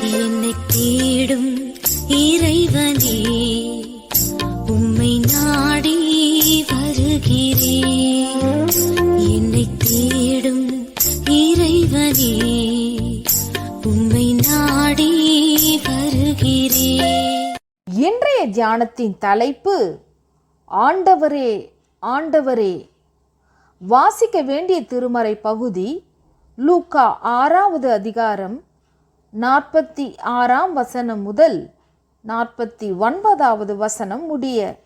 என்னை தேடும் இறைவனே உம்மை நாடி வருகிறேன். என்னை தேடும் இறைவனே உம்மை நாடி வருகிறேன். இன்றைய தியானத்தின் தலைப்பு ஆண்டவரே ஆண்டவரே. வாசிக்க வேண்டிய திருமறை பகுதி லூக்கா ஆறாவது அதிகாரம் நாற்பத்தி ஆறாம் வசனம் முதல் நாற்பத்தி ஒன்பதாவது வசனம் முடிய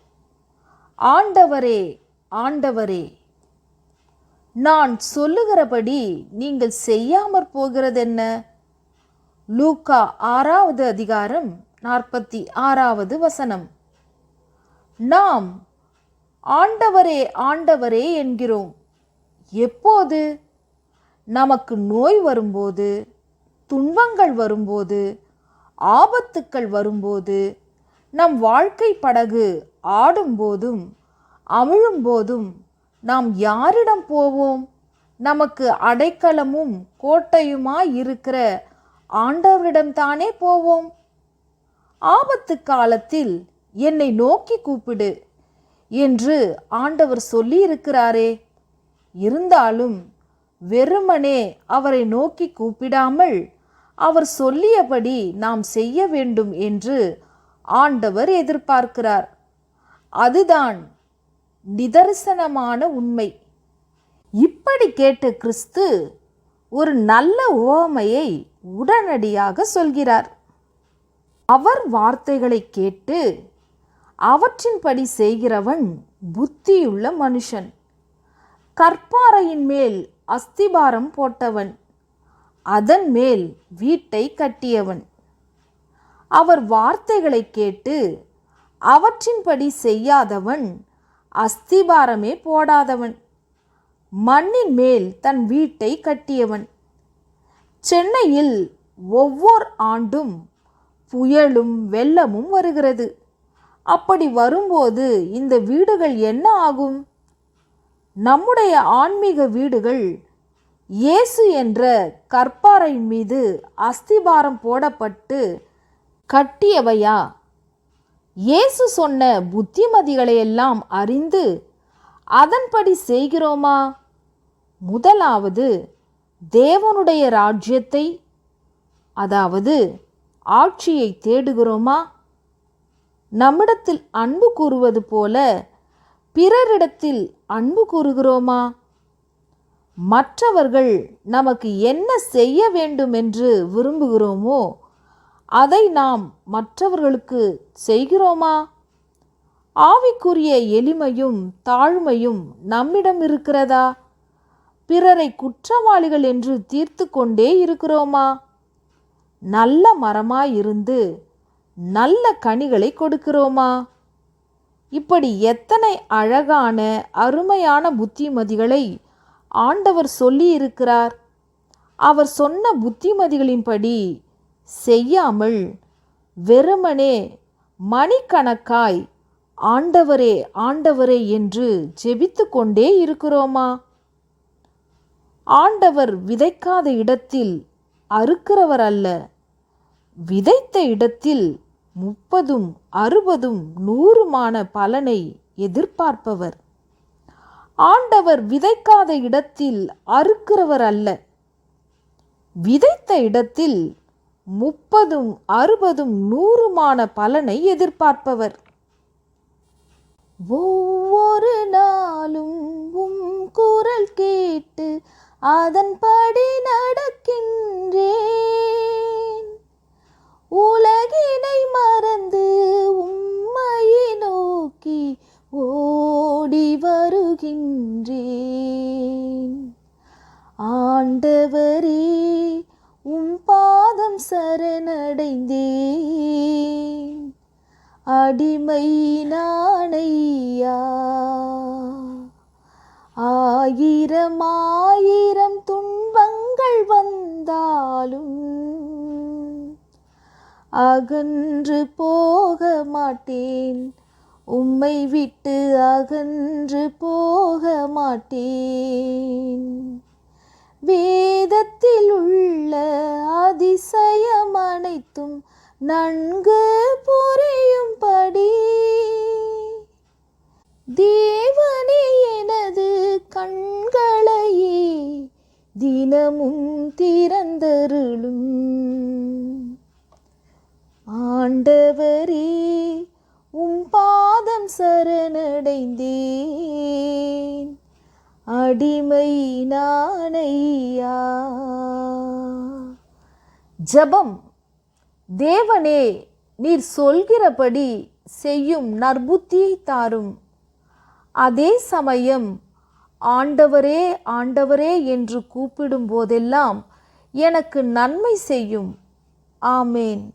ஆண்டவரே ஆண்டவரே நான் சொல்லுகிறபடி நீங்கள் செய்யாமற் போகிறதென்ன? லூக்கா ஆறாவது அதிகாரம் நாற்பத்தி ஆறாவது வசனம். நாம் ஆண்டவரே ஆண்டவரே என்கிறோம். எப்போது? நமக்கு நோய் வரும்போது துன்பங்கள் வரும்போது ஆபத்துக்கள் வரும்போது நம் வாழ்க்கை படகு ஆடும்போதும் அமிழும்போதும் நாம் யாரிடம் போவோம்? நமக்கு அடைக்கலமும் கோட்டையுமாய் இருக்கிற ஆண்டவரிடம்தானே போவோம்? ஆபத்து காலத்தில் என்னை நோக்கி கூப்பிடு என்று ஆண்டவர் சொல்லியிருக்கிறாரே. இருந்தாலும் வெறுமனே அவரை நோக்கி கூப்பிடாமல் அவர் சொல்லியபடி நாம் செய்ய வேண்டும் என்று ஆண்டவர் எதிர்பார்க்கிறார். அதுதான் நிதர்சனமான உண்மை. இப்படி கேட்ட கிறிஸ்து ஒரு நல்ல உவமையை உடனடியாக சொல்கிறார். அவர் வார்த்தைகளை கேட்டு அவற்றின்படி செய்கிறவன் புத்தியுள்ள மனுஷன். கற்பாறையின் மேல் அஸ்திபாரம் போட்டவன். அதன் மேல் வீட்டை கட்டியவன். அவர் வார்த்தைகளை கேட்டு அவற்றின்படி செய்யாதவன் அஸ்திபாரமே போடாதவன். மண்ணின் மேல் தன் வீட்டை கட்டியவன். சென்னையில் ஒவ்வொரு ஆண்டும் புயலும் வெள்ளமும் வருகிறது. அப்படி வரும்போது இந்த வீடுகள் என்ன ஆகும்? நம்முடைய ஆன்மீக வீடுகள் இயேசு என்ற கற்பாறையின் மீது அஸ்திபாரம் போடப்பட்டு கட்டியவையா? இயேசு சொன்ன புத்திமதிகளையெல்லாம் அறிந்து அதன்படி செய்கிறோமா? முதலாவது தேவனுடைய ராஜ்யத்தை அதாவது ஆட்சியை தேடுகிறோமா? நம்மிடத்தில் அன்பு கூறுவது போல பிறரிடத்தில் அன்பு கூறுகிறோமா? மற்றவர்கள் நமக்கு என்ன செய்ய வேண்டும் என்று விரும்புகிறோமோ அதை நாம் மற்றவர்களுக்கு செய்கிறோமா? ஆவிக்குரிய எளிமையும் தாழ்மையும் நம்மிடம் இருக்கிறதா? பிறரை குற்றவாளிகள் என்று தீர்த்து கொண்டே இருக்கிறோமா? நல்ல மரமாயிருந்து நல்ல கனிகளை கொடுக்கிறோமா? இப்படி எத்தனை அழகான அருமையான புத்திமதிகளை ஆண்டவர் சொல்லி இருக்கிறார் அவர் சொன்ன புத்திமதிகளின்படி செய்யாமல் வெறுமனே மணிக்கணக்காய் ஆண்டவரே ஆண்டவரே என்று ஜெபித்து கொண்டே இருக்கிறோமா? ஆண்டவர் விதைக்காத இடத்தில் அறுக்கிறவர் அல்ல விதைத்த இடத்தில் முப்பதும் அறுபதும் நூறுமான பலனை எதிர்பார்ப்பவர். ஆண்டவர் விதைக்காத இடத்தில் அறுக்கிறவர் அல்ல. விதைத்த இடத்தில் முப்பதும் அறுபதும் நூறுமான பலனை எதிர்பார்ப்பவர். ஒவ்வொரு நாளும் உம் குரல் கேட்டு அதன்படி நடக்கின்ற வருகின்றேன் ஆண்டவரே உம் பாதம் சரணடைந்தேன். அடிமை நானையா ஆயிரம் ஆயிரம் துன்பங்கள் வந்தாலும் அகன்று போக மாட்டேன். உம்மை விட்டு அகன்று போக மாட்டேன். வேதத்தில் உள்ள அதிசயம் அனைத்தும் நன்கு புரியும்படி. தேவனே எனது கண்களையே தினமும் திறந்தருளும். ஆண்டவரே உம்பா சரணடைந்தேன். அடிமை நானையா ஜபம். தேவனே நீர் சொல்கிறபடி செய்யும் நற்புத்தியை தாரும். அதே சமயம் ஆண்டவரே ஆண்டவரே என்று கூப்பிடும் போதெல்லாம் எனக்கு நன்மை செய்யும். ஆமேன்.